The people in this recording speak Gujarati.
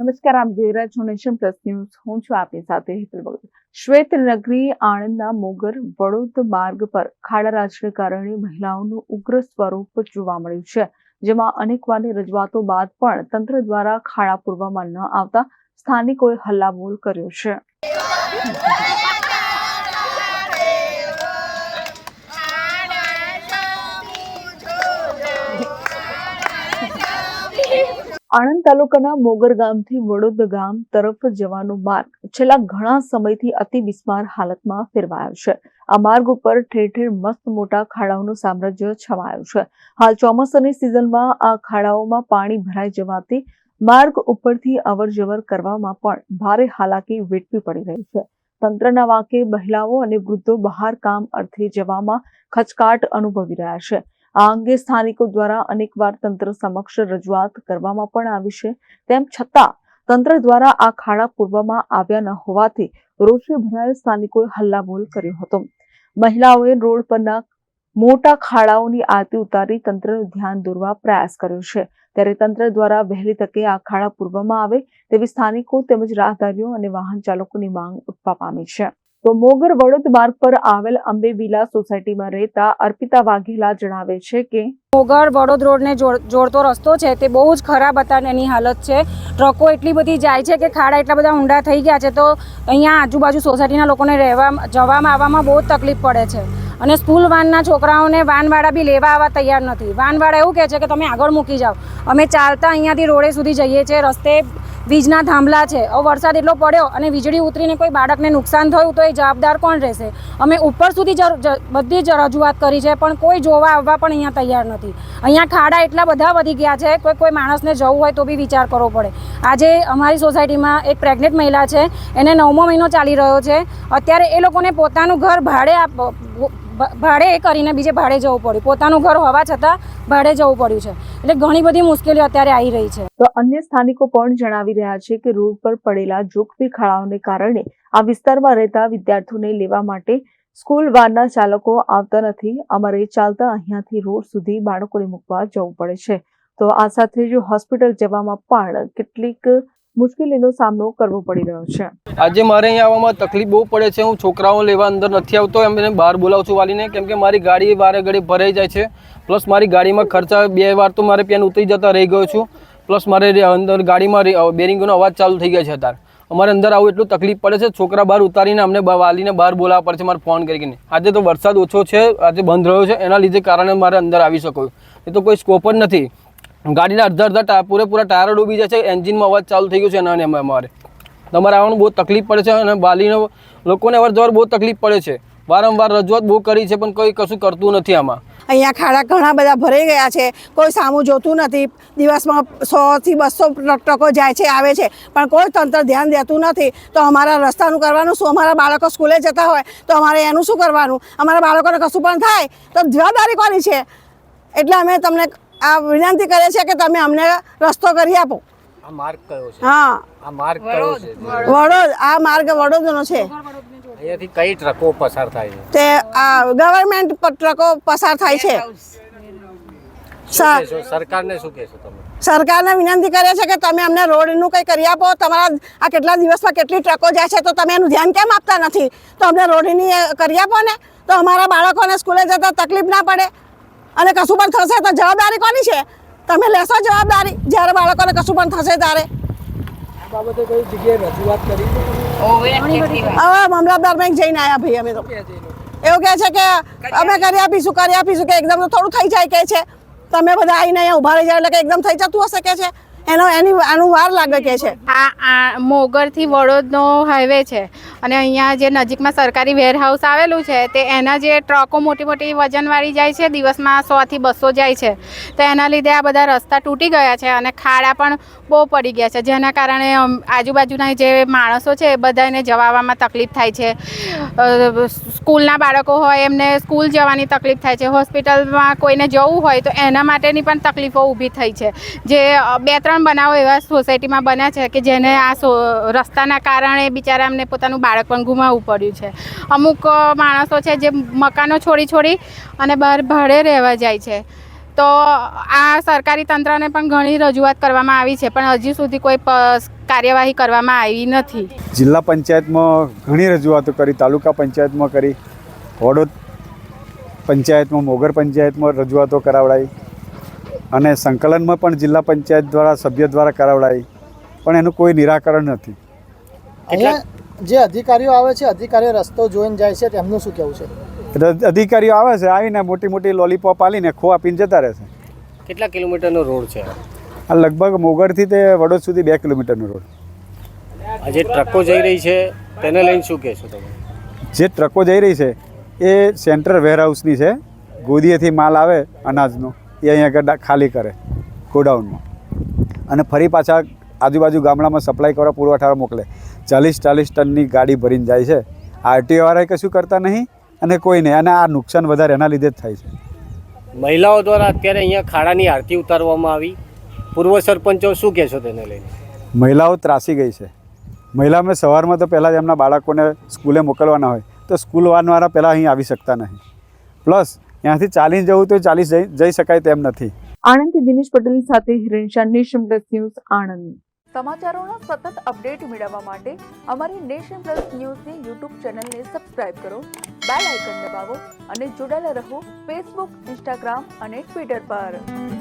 નમસ્કાર, આપ જોઈ રહ્યા છો નેશન પ્લસ ન્યૂઝ. હું છું આપની સાથે હેતલ ભગત. શ્વેત નગરી આણંદના મોગર વડોદ માર્ગ પર ખાડા રાજને કારણે મહિલાઓનું ઉગ્ર સ્વરૂપ જોવા મળ્યું છે, જેમાં અનેકવારની રજૂઆતો બાદ પણ તંત્ર દ્વારા ખાડા પૂરવામાં ન આવતા સ્થાનિકોએ હલ્લાબોલ કર્યો છે. આણંદ તાલુકાના મોગર ગામથી વડોદ ગામ તરફ જવાનો માર્ગ છેલ્લા ઘણા સમયથી અતિ બિસ્માર હાલતમાં ફેરવાયો છે. આ માર્ગ ઉપર ઠેર ઠેર મસ્ત મોટા ખાડાઓનું સામ્રાજ્ય છવાયું છે. હાલ ચોમાસાની સિઝનમાં આ ખાડાઓમાં પાણી ભરાઈ જવાથી માર્ગ ઉપરથી અવર જવર કરવામાં પણ ભારે હાલાકી વેઠવી પડી રહી છે. તંત્રના વાંકે મહિલાઓ અને વૃદ્ધો બહાર કામ અર્થે જવામાં ખચકાટ અનુભવી રહ્યા છે. આ અંગે સ્થાનિકો દ્વારા અનેકવાર તંત્ર સમક્ષ રજૂઆત કરવામાં પણ આવી છે. તેમ છતાં, તંત્ર દ્વારા આ ખાડા પૂરવામાં આવ્યા ન હોવાથી રોષે ભરાયેલ સ્થાનિકોએ હલ્લાબોલ કર્યો હતો. મહિલાઓએ રોડ પરના મોટા ખાડાઓની આરતી ઉતારી તંત્રનું ધ્યાન દોરવા પ્રયાસ કર્યો છે. ત્યારે તંત્ર દ્વારા વહેલી તકે આ ખાડા પૂરવામાં આવે તેવી સ્થાનિકો તેમજ રાહદારીઓ અને વાહન ચાલકોની માંગ ઉઠવા પામી છે. તો મોગર વડોદ માર્ગ પર આવેલ અંબે વિલા સોસાયટીમાં રહેતા અર્પિતા વાઘેલા જણાવે છે કે, મોગર વડોદ રોડને જોડ- જોડતો રસ્તો છે તે બહુ જ ખરાબ હતા અને એની હાલત છે. ટ્રકો એટલી બધી જાય છે કે ખાડા એટલા બધા ઊંડા થઈ ગયા છે તો અહીંયા આજુબાજુ સોસાયટીના લોકોને રહેવા, જવામાં આવવામાં બહુ તકલીફ પડે છે. અને સ્કૂલ વાનના છોકરાઓને વાનવાળા બી લેવા આવવા તૈયાર નથી. વાનવાળા એવું કહે છે કે તમે આગળ મૂકી જાઓ. અમે ચાલતા અહીંયાથી રોડે સુધી જઈએ છીએ, રસ્તે વીજના થાંભલા છે. હવે વરસાદ એટલો પડ્યો અને વીજળી ઉતરીને કોઈ બાળકને નુકસાન થયું તો એ જવાબદાર કોણ રહેશે? અમે ઉપર સુધી બધી જ રજૂઆત કરી છે, પણ કોઈ જોવા આવવા પણ અહીંયા તૈયાર નથી. અહીંયા ખાડા એટલા બધા વધી ગયા છે, કોઈ કોઈ માણસને જવું હોય તો બી વિચાર કરવો પડે. આજે અમારી સોસાયટીમાં એક પ્રેગ્નેન્ટ મહિલા છે, એને નવમો મહિનો ચાલી રહ્યો છે. અત્યારે એ લોકોને પોતાનું ઘર ભાડે આપ ભાડે કરીને બીજે ભાડે જવું પડ્યું. પોતાનું ઘર હોવા છતાં ભાડે જવું પડ્યું છે. એટલે ઘણી બધી મુશ્કેલીઓ અત્યારે આવી રહી છે. તો અન્ય સ્થાનિકો પણ જણાવી રહ્યા છે કે રોડ પર પડેલા જોખમી ખાડાઓને કારણે આ વિસ્તારમાં રહેતા વિદ્યાર્થીઓને લેવા માટે સ્કૂલ વાનના ચાલકો આવતા નથી. અમારે ચાલતા અહીંયાથી રોડ સુધી બાળકોને મૂકવા જવું પડે છે. તો આ સાથે જ હોસ્પિટલ જવામાં પણ કેટલીક મુશ્કેલીનો સામનો કરવો પડી રહ્યો છે. આજે મારે અહીંયા આવવામાં તકલીફ બહુ પડે છે. હું છોકરાઓ લેવા અંદર નથી આવતો. એમ એને બહાર બોલાવું છું વાલીને. કેમ કે મારી ગાડી વારે ઘડી ભરાઈ જાય છે. પ્લસ મારી ગાડીમાં ખર્ચા બે વાર તો મારે પેન ઉતરી જતા રહી ગયો છું. પ્લસ મારે અંદર ગાડીમાં બેરિંગનો અવાજ ચાલુ થઈ ગયો છે અત્યારે. અમારે અંદર આવું એટલું તકલીફ પડે છે. છોકરા બહાર ઉતારીને અમને વાલીને બહાર બોલાવવા પડે છે. મારે ફોન કરીને. આજે તો વરસાદ ઓછો છે. આજે બંધ રહ્યો છે. એના લીધે કારણે મારે અંદર આવી શકો. એ તો કોઈ સ્કોપ જ નથી. ગાડીના અડધા અડધા ટાયર, પૂરેપૂરા ટાયરો ડૂબી છે એન્જિનમાં અવાજ ચાલુ થઈ ગયો છે અને એમાં અમારે. તમારે આવવાનું બહુ તકલીફ પડે છે અને વાલીનો લોકોને અવાર બહુ તકલીફ પડે છે. વારંવાર રજૂઆત બહુ કરી છે, પણ કોઈ કશું કરતું નથી આમાં. અહીંયા ખાડા ઘણા બધા ભરાઈ ગયા છે, કોઈ સામું જોતું નથી, દિવસમાં સોથી બસો ટ્રકો જાય છે, આવે છે, પણ કોઈ તંત્ર ધ્યાન દેતું નથી. તો અમારા રસ્તાનું કરવાનું, શું અમારા બાળકો સ્કૂલે જતા હોય, તો અમારે એનું શું કરવાનું? અમારા બાળકોને કશું પણ થાય, તો જવાબદારી કોની છે? એટલે અમે તમને આ વિનંતી કરીએ છીએ કે તમે અમને રસ્તો કરી આપો. આ માર્ગ કયો છે? હા. આ માર્ગ કયો છે? વડોદ. આ માર્ગ વડોદનો છે. અહીંયાથી કઈ ટ્રકો પસાર થાય છે? તે આ ગવર્મેન્ટ ટ્રકો પસાર થાય છે. સરકારને શું કહેશો તમે? સરકારને વિનંતી કરે છે કે તમે અમને રોડનું કંઈ કરી આપો. તમારા આ કેટલા દિવસમાં કેટલી ટ્રકો જાય છે તો તમે એનું ધ્યાન કેમ આપતા નથી? તો અમને રોડની કરી આપો ને. તો અમારા બાળકોને સ્કૂલે જતા તકલીફ ના પડે. અને કશું પણ થશે તો જવાબદારી કોની છે? તમે લેશો જવાબદારી જ્યારે બાળકોને કશું પણ થશે ત્યારે. હવે મામલતદાર બેંક જઈને આવ્યા ભાઈ અમે તો. એવું કહે છે કે અમે કરી આપીશું કરી આપીશું કે એકદમ તો થોડું થઈ જાય કે છે. તમે બધા આવીને અહીંયા ઊભા રહી જાય એટલે કે એકદમ થઈ જતું હશે કે છે? એનો એની આનું વાર લાગે કે છે? આ મોગરથી વડોદનો હાઈવે છે. અને અહીંયા જે નજીકમાં સરકારી વેરહાઉસ આવેલું છે, તે એના જે ટ્રકો મોટી મોટી વજનવાળી જાય છે, દિવસમાં સોથી બસો જાય છે. તો એના લીધે આ બધા રસ્તા તૂટી ગયા છે અને ખાડા પણ બહુ પડી ગયા છે. જેના કારણે આજુબાજુના જે માણસો છે, એ બધાને જવામાં તકલીફ થાય છે. સ્કૂલના બાળકો હોય, એમને સ્કૂલ જવાની તકલીફ થાય છે. હોસ્પિટલમાં કોઈને જવું હોય, તો એના માટેની પણ તકલીફો ઊભી થઈ છે. જે બે ત્રણ બનાવો એવા સોસાયટીમાં બન્યા છે કે જેને આ રસ્તાના કારણે બિચારા એમને પોતાનું બાળક પણ ગુમાવવું પડ્યું છે. અમુક માણસો છે જે મકાનો છોડી છોડી અને બહાર ભાડે રહેવા જાય છે. તો, આ સરકારી તંત્રને પણ ઘણી રજૂઆત કરવામાં આવી છે, પણ હજી સુધી કોઈ કાર્યવાહી કરવામાં આવી નથી. જિલ્લા પંચાયતમાં ઘણી રજૂઆતો કરી, તાલુકા પંચાયતમાં કરી, વડોદ પંચાયતમાં, મોગર પંચાયતમાં રજૂઆતો કરાવડાવી અને સંકલનમાં પણ જિલ્લા પંચાયત દ્વારા સભ્ય દ્વારા કરાવડાવી પણ એનું કોઈ નિરાકરણ નથી. અહીંયા જે અધિકારીઓ આવે છે અધિકારીઓ રસ્તો જોઈને જાય છે તેમનું શું કહેવું છે? અધિકારીઓ આવે છે આવીને મોટી મોટી લોલીપોપ આલીને ખો આપીને જતા રહેશે કેટલા કિલોમીટરનો રોડ છે? આ લગભગ મોગરથી તે વડોદ સુધી બે કિલોમીટરનો રોડ. આ જે ટ્રકો જઈ રહી છે તેને લઈને શું કહેશો તમે? જે ટ્રકો જઈ રહી છે એ સેન્ટ્રલ વેરહાઉસની છે. ગોદીએથી માલ આવે અનાજનો. એ અહીંયા આગળ ખાલી કરે ગોડાઉનમાં. અને ફરી પાછા આજુબાજુ ગામડામાં સપ્લાય કરવા પુરવઠાવા મોકલે. ચાલીસ ચાલીસ ટનની ગાડી ભરીને જાય છે. આરટીઓ વાળાએ કશું કરતા નહીં અને કોઈ નહીં. અને આ નુકસાન વધારે એના લીધે જ થાય છે. મહિલાઓ દ્વારા અત્યારે અહીંયા ખાડાની આરતી ઉતારવામાં આવી. પૂર્વ સરપંચો શું કહેશો તેને લઈને? મહિલાઓ ત્રાસી ગઈ છે. મહિલાઓને સવારમાં તો પહેલાં જ એમના બાળકોને સ્કૂલે મોકલવાના હોય. તો સ્કૂલ વાનવાળા પહેલાં અહીં આવી શકતા નહીં. પ્લસ ત્યાંથી ચાલીને જવું તો ચાલીસ જઈ જઈ શકાય તેમ નથી. આણંદથી દિનેશ પટેલ સાથે Hiren Shah nation plus news Anand. સમાચારોના સતત અપડેટ મેળવવા માટે અમારી નેશન પ્લસ ન્યૂઝની યુટ્યુબ ચેનલને સબસ્ક્રાઇબ કરો બેલ આઇકન દબાવો અને જોડાયેલા રહો ફેસબુક ઇન્સ્ટાગ્રામ અને ટ્વિટર પર.